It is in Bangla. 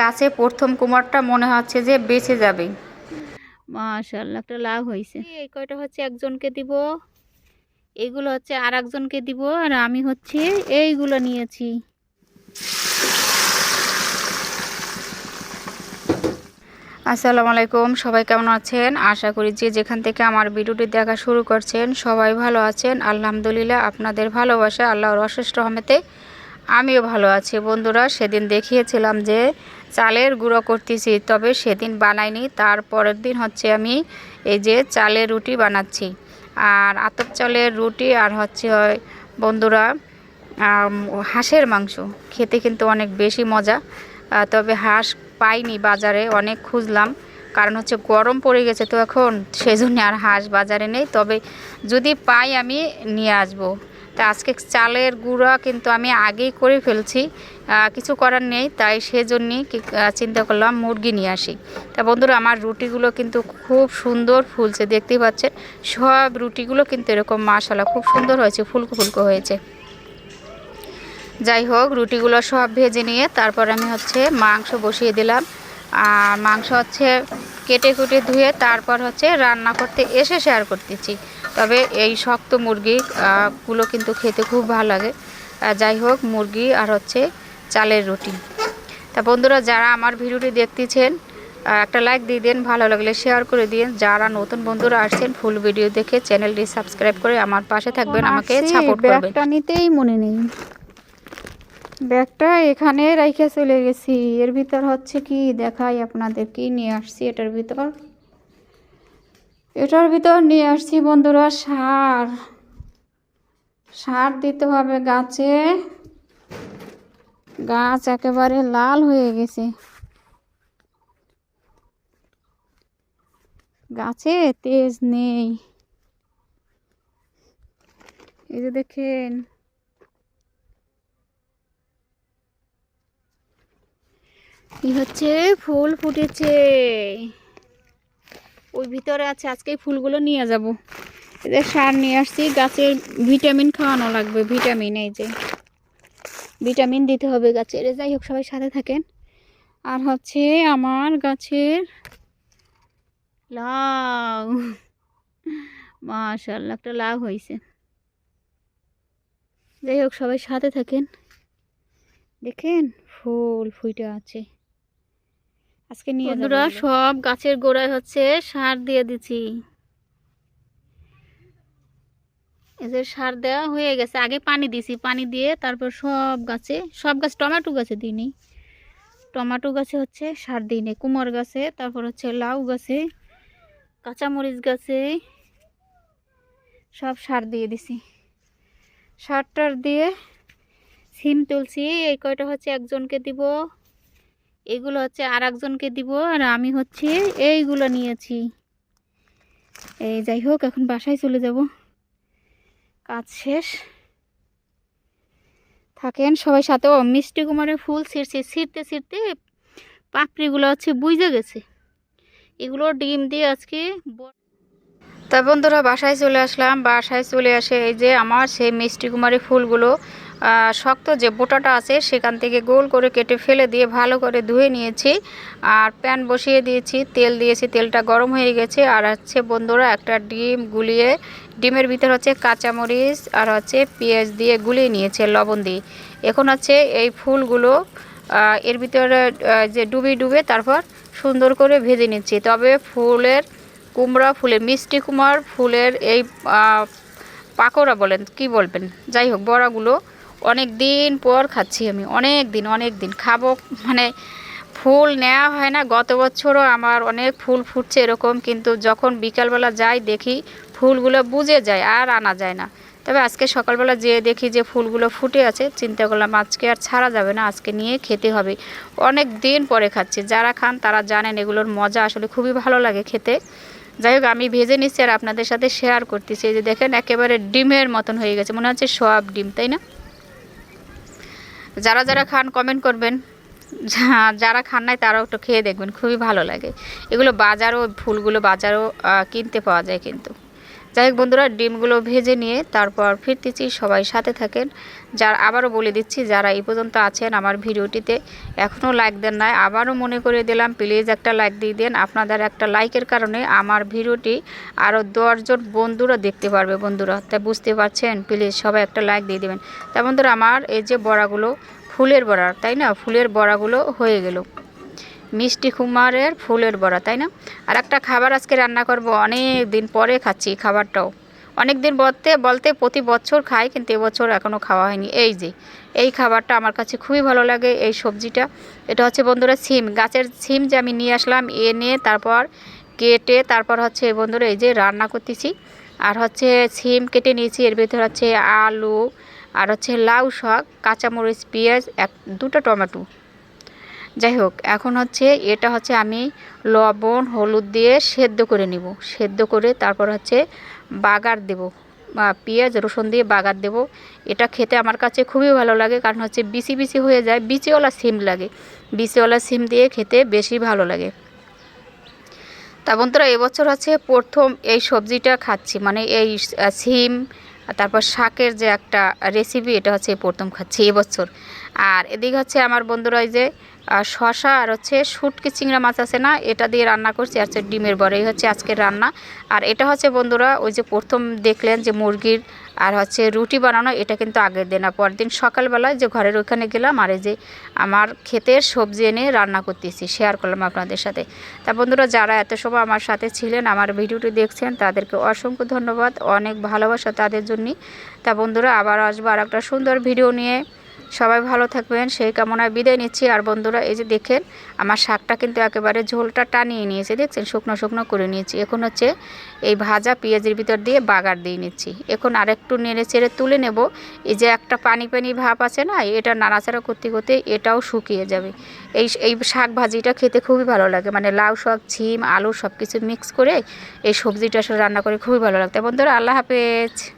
গাছে প্রথম কুমারটা মনে হচ্ছে যে বেঁচে যাবে। মাশাল্লাহ একটা লাভ হয়েছে এই কয়টা হচ্ছে একজনকে দিব এইগুলো হচ্ছে আর একজনকে দিব আর আমি হচ্ছে এইগুলো নিয়েছি। আসসালামু আলাইকুম সবাই কেমন আছেন? আশা করি যে যেখান থেকে আমার ভিডিওটি দেখা শুরু করছেন সবাই ভালো আছেন। আলহামদুলিল্লাহ আপনাদের ভালোবাসা আল্লাহর অশেষ রহমতে আমিও ভালো আছি বন্ধুরা। সেদিন দেখিয়েছিলাম যে চালের গুঁড়ো করতেছি, তবে সেদিন বানাইনি। তার পরের দিন হচ্ছে আমি এই যে চালের রুটি বানাচ্ছি। আর আতপ চালের রুটি আর হচ্ছে হয় বন্ধুরা হাঁসের মাংস। খেতে কিন্তু অনেক বেশি মজা। তবে হাঁস পাইনি বাজারে, অনেক খুঁজলাম। কারণ হচ্ছে গরম পড়ে গেছে তো এখন, সেজন্য আর হাঁস বাজারে নেই। তবে যদি পাই আমি নিয়ে আসব। তা আজকে চালের গুঁড়া কিন্তু আমি আগেই করে ফেলছি কিছু করার নেই, তাই সেজন্যই চিন্তা করলাম মুরগি নিয়ে আসি। তা বন্ধুরা, আমার রুটিগুলো কিন্তু খুব সুন্দর ফুলছে, দেখতেই পাচ্ছেন? সব রুটিগুলো কিন্তু এরকম মাশাল্লাহ খুব সুন্দর হয়েছে, ফুলকো ফুলকো হয়েছে। যাই হোক, রুটিগুলো সব ভেজে নিয়ে তারপর আমি হচ্ছে মাংস বসিয়ে দিলাম। আর মাংস হচ্ছে কেটে কুটে ধুয়ে তারপর হচ্ছে রান্না করতে এসে শেয়ার করতেছি। তবে এই শক্ত মুরগি গুলো কিন্তু খেতে খুব ভালো লাগে। যাই হোক মুরগি আর হচ্ছে চালের রুটি। তা বন্ধুরা যারা আমার ভিডিওটি দেখতেছেন একটা লাইক দিয়ে দেন ভালো লাগলে শেয়ার করে দিন। যারা নতুন বন্ধুরা আসছেন ফুল ভিডিও দেখে চ্যানেলটি সাবস্ক্রাইব করে আমার পাশে থাকবেন আমাকে সাপোর্ট করবেন। নিতেই মনে নেই। ব্যাগটা এখানে রেখে চলে গেছি। এর ভিতর হচ্ছে কি? দেখাই আপনাদের কি নিয়ে আসছি এটার ভিতর। এটার ভিতর নিয়ে আসছি বন্ধুরা সার। সার দিতে হবে গাছে। গাছ একেবারে লাল হয়ে গেছে। গাছে তেজ নেই। এই যে দেখেন কি হচ্ছে? ফুল ফুটেছে। ওই ভিতরে আছে, আজকে ফুলগুলো নিয়ে যাব। এদের সার নিয়ে আসছি, গাছের ভিটামিন খাওয়ানো লাগবে, ভিটামিন এই যে। ভিটামিন দিতে হবে গাছের। যাই হোক, সবাই সাথে থাকেন। আর হচ্ছে আমার গাছের লাউ। মাশাল্লাহ একটা লাউ হয়েছে যাই হোক, সবাই সাথে থাকেন। দেখেন, ফুল ফুটে আছে। আজকে নিয়ে বন্ধুরা সব গাছের গোড়ায় হচ্ছে সার দিয়ে দিছি এদের সার দেওয়া হয়ে গেছে আগে পানি দিছি পানি দিয়ে তারপর সব গাছে সব গাছ টমেটো গাছে দিইনি। টমেটো গাছে হচ্ছে সার দিইনি কুমড় গাছে তারপর হচ্ছে লাউ গাছে কাঁচামরিচ গাছে সব সার দিয়ে দিছি। সার টার দিয়ে সিম তুলছি এই কয়টা হচ্ছে একজনকে দিব। এগুলো হচ্ছে আর একজনকে দিব আর আমি হচ্ছে এইগুলো নিয়েছি। এই যাই হোক, এখন বাসায় চলে যাব। কাজ শেষ। থাকেন সবাই সাথে। ও, মিষ্টি কুমারের ফুল ছিঁড়ছি। ছিঁড়তে ছিঁড়তে পাপড়িগুলো হচ্ছে বুঝে গেছে। এগুলো ডিম দিয়ে আজকে তা বন্ধুরা, বাসায় চলে আসলাম। বাসায় চলে আসে এই যে আমার সেই মিষ্টি কুমারী ফুলগুলো শক্ত যে বোটাটা আছে সেখান থেকে গোল করে কেটে ফেলে দিয়ে ভালো করে ধুয়ে নিয়েছি। আর প্যান বসিয়ে দিয়েছি, তেল দিয়েছি, তেলটা গরম হয়ে গেছে। আর হচ্ছে বন্ধুরা, একটা ডিম গুলিয়ে, ডিমের ভিতর হচ্ছে কাঁচামরিচ আর হচ্ছে পেঁয়াজ দিয়ে গুলিয়ে নিয়েছে, লবণ দিয়ে। এখন হচ্ছে এই ফুলগুলো এর ভিতরে যে ডুবে ডুবে তারপর সুন্দর করে ভেজে নিচ্ছি। তবে ফুলের কুমড়া, ফুলের মিষ্টি কুমার ফুলের এই পাকোড়া বলেন, কি বলবেন? যাই হোক, বড়াগুলো অনেক দিন পর খাচ্ছি আমি, অনেক দিন অনেক দিন। খাব মানে ফুল নেওয়া হয় না, গত বছরও আমার অনেক ফুল ফুটছে এরকম, কিন্তু যখন বিকালবেলা যাই দেখি ফুলগুলো বুঝে যায় আর আনা যায় না। তবে আজকে সকালবেলা যেয়ে দেখি যে ফুলগুলো ফুটে আছে, চিন্তা করলাম আজকে আর ছাড়া যাবে না, আজকে নিয়ে খেতে হবে। অনেক দিন পরে খাচ্ছি, যারা খান তারা জানেন এগুলোর মজা আসলে খুবই ভালো লাগে খেতে। যাই হোক, আমি ভেজে নিচ্ছি আর আপনাদের সাথে শেয়ার করতেছি, এই যে দেখেন একেবারে ডিমের মতন হয়ে গেছে, মনে হচ্ছে সব ডিম, তাই না? যারা যারা খান কমেন্ট করবেন। যারা খান নাই তারাও একটু খেয়ে দেখবেন, খুবই ভালো লাগে। এগুলো বাজারও, ফুলগুলো বাজারও কিনতে পাওয়া যায় কিন্তু। যাই হোক বন্ধুরা, ডিমগুলো ভেজে নিয়ে তারপর ফিরতেছি। সবাই সাথে থাকেন। যার আবারও বলে দিচ্ছি, যারা এই পর্যন্ত আছেন আমার ভিডিওটিতে এখনও লাইক দেন নাই, আবারও মনে করে দিলাম, প্লিজ একটা লাইক দিয়ে দেন। আপনাদের একটা লাইকের কারণে আমার ভিডিওটি আরও দশজন বন্ধুরা দেখতে পারবে বন্ধুরা। তাই বুঝতে পারছেন? প্লিজ সবাই একটা লাইক দিয়ে দেবেন। তা বন্ধুরা, আমার এই যে বড়াগুলো, ফুলের বড়া, তাই না? ফুলের বড়াগুলো হয়ে গেল। মিষ্টি কুমারের ফুলের বড়া, তাই না? আর একটা খাবার আজকে রান্না করব, অনেক দিন পরে খাচ্ছি খাবারটাও। অনেক দিন বলতে বলতে প্রতি বছর খাই, কিন্তু এবছর এখনও খাওয়া হয়নি। এই যে, এই খাবারটা আমার কাছে খুবই ভালো লাগে, এই সবজিটা। এটা হচ্ছে বন্ধুরা সিম, গাছের সিম যে আমি নিয়ে আসলাম এনে তারপর কেটে, তারপর হচ্ছে এই বন্ধুরা এই যে রান্না করতেছি। আর হচ্ছে সিম কেটে নিয়েছি, এর ভিতরে হচ্ছে আলু, আর হচ্ছে লাউ শাক, কাঁচামরিচ, পেঁয়াজ, এক, দুটো টমেটো। যাই হোক, এখন হচ্ছে এটা হচ্ছে আমি লবণ, হলুদ দিয়ে সেদ্ধ করে নিব। সেদ্ধ করে তারপর হচ্ছে বাগার দেব, বা পেঁয়াজ, রসুন দিয়ে বাগার দেব। এটা খেতে আমার কাছে খুবই ভালো লাগে, কারণ হচ্ছে বিচি বিচি হয়ে যায়, বিচিওয়ালা সিম লাগে। বিচিওয়ালা সিম দিয়ে খেতে বেশি ভালো লাগে। তা বন্ধুরা, এবছর হচ্ছে প্রথম এই সবজিটা খাচ্ছি মানে এই সিম, তারপর শাকের যে একটা রেসিপি এটা হচ্ছে প্রথম খাচ্ছি এবছর। আর এদিকে হচ্ছে আমার বন্ধুরা ওই যে শশা আর হচ্ছে শুটকি চিংড়া মাছ আছে না, এটা দিয়ে রান্না করছি, আর হচ্ছে ডিমের বড়া, এই হচ্ছে আজকের রান্না। আর এটা হচ্ছে বন্ধুরা ওই যে প্রথম দেখলেন যে মুরগির আর হচ্ছে রুটি বানানো, এটা কিন্তু আগের দিন। আর পরের দিন সকালবেলায় যে ঘরের ওইখানে গেলাম, আর এই যে আমার ক্ষেতের সবজি এনে রান্না করতেছি শেয়ার করলাম আপনাদের সাথে। তা বন্ধুরা যারা এত সময় আমার সাথে ছিলেন, আমার ভিডিওটি দেখছেন, তাদেরকে অসংখ্য ধন্যবাদ, অনেক ভালোবাসা তাদের জন্যই। তা বন্ধুরা আবার আসব আর একটা সুন্দর ভিডিও নিয়ে। সবাই ভালো থাকবেন, সেই কামনায় বিদায় নিচ্ছি। আর বন্ধুরা, এই যে দেখেন, আমার শাকটা কিন্তু একেবারে ঝোলটা টানিয়ে নিয়েছে, দেখছেন? শুকনো শুকনো করে নিয়েছি। এখন হচ্ছে এই ভাজা পেঁয়াজের ভিতর দিয়ে বাগার দিয়ে নিচ্ছি। এখন আরেকটু নেড়ে চেড়ে তুলে নেব। এই যে একটা পানি পানি ভাব আছে না, এটা নাড়াচাড়া করতে করতে এটাও শুকিয়ে যাবে। এই এই শাক ভাজিটা খেতে খুবই ভালো লাগে। মানে লাউ শাক, ছিম, আলু সব কিছু মিক্স করে এই সবজিটা রান্না করে খুবই ভালো লাগতো। বন্ধুরা, আল্লাহ হাফেজ।